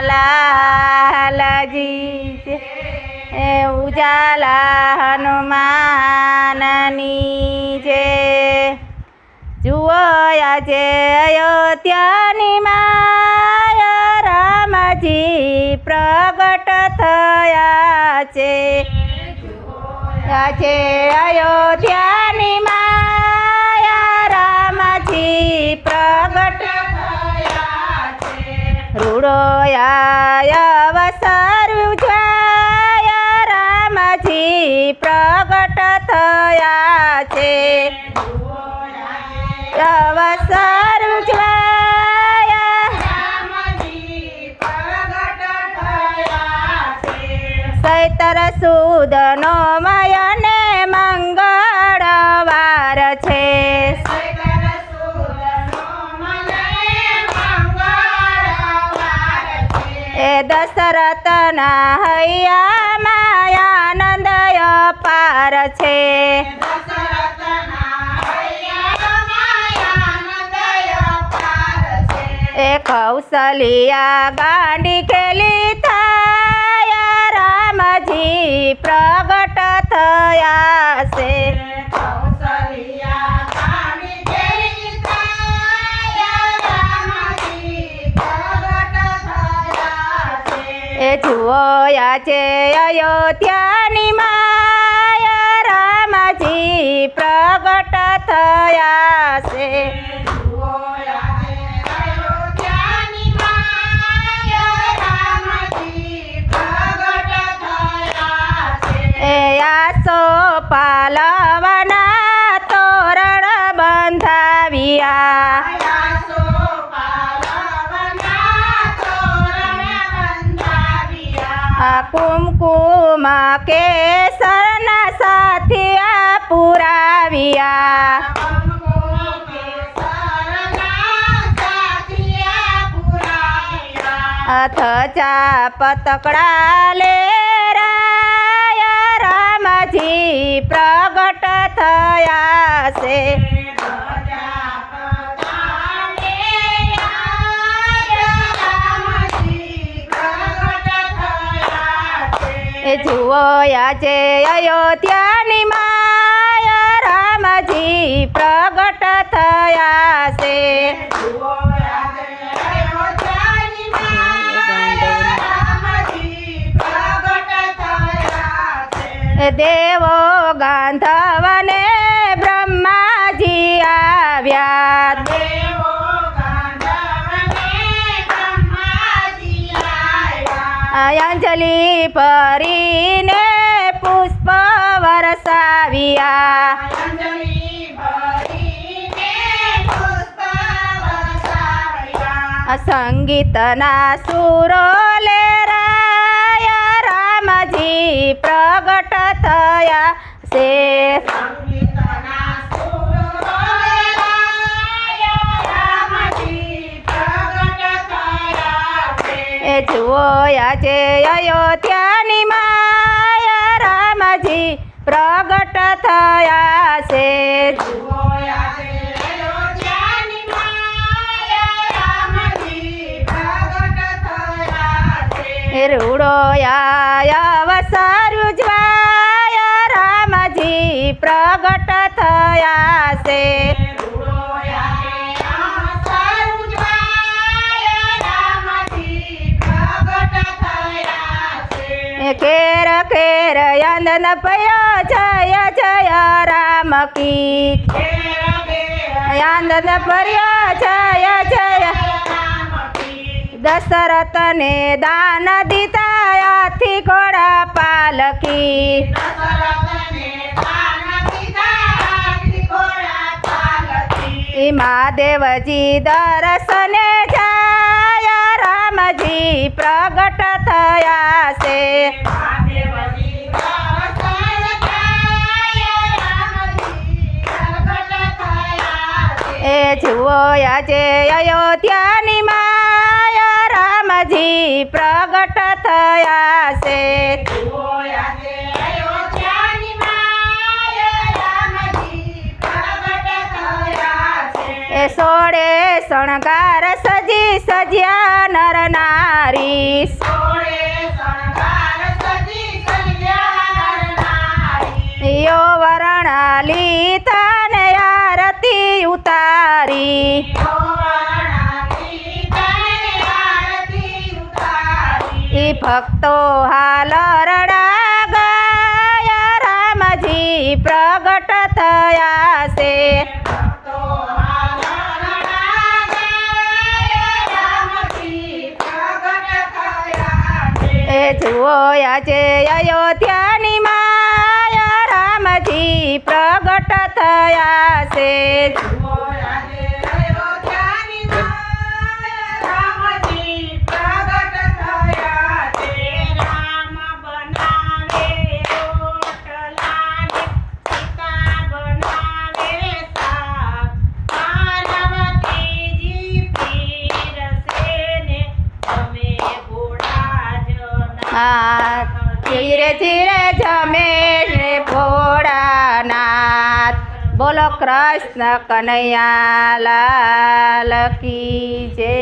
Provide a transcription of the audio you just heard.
લાલજી એ ઉજાલા હનુમાનની જે. જુઓ આજે અયોધ્યાની માયા રામજી પ્રગટ થયા છે. આજે અયોધ્યાની માયા પ્રગટ થયા છે. અવસર સૈતર સુદનો મયને મંગળવાર છે. એ દશરથના હૈયા આનંદ અપાર છે. એ કૌશલિયા ગાંડી ખેલી થયા, રામજી પ્રગટ થયા છે. એ જુઓ છે અયોધ્યાની માયા પ્રગટ થયા છે. આસો પાલવના તોરણ બંધાવ્યા. કુમકુમ કેસરના પુરાવ્યા અથ ચા પતકડા લે રામજી પ્રગટ થયા છે. જુઓ આજે અયોધ્યાની માયા રામજી પ્રગટ થયા છે. દેવો ગાંધવને બ્રહ્માજી આવ્યા. અંજલિ પરીને પુષ્પ વરસાવ્યા. સંગીતના સુરો લે રાયા રામજી પ્રગટ થયા છે જુઓ આજે અયોધ્યાની માયા રામજી પ્રગટ થયા છે એ રૂડો અવસર ઉજવાયા, રામજી પ્રગટ થયા છે. કેર કેર, યંદન પયો, જય જય, રામ કી. યંદન પર્યો જય જય દશરથને દાન દીધા આથી ઘોડા પાલકી મહાદેવજી દર્શને જાયા, રામજી પ્રગટ થયા છે. એ જુઓ આજે અયોધ્યાની રામજી પ્રગટ થયા છે. એ સોળે શણગાર સજી સજ્યા નર નારી. ભક્તો હાલ રડા ગયા રામજી પ્રગટ થયા છે. એ જુઓ આજે અયોધ્યાની માયા રામજી પ્રગટ થયા છે હા ધીરે ધીરે જમે રે ભોળાનાથ. બોલો કૃષ્ણ કનૈયા લાલ કી જય.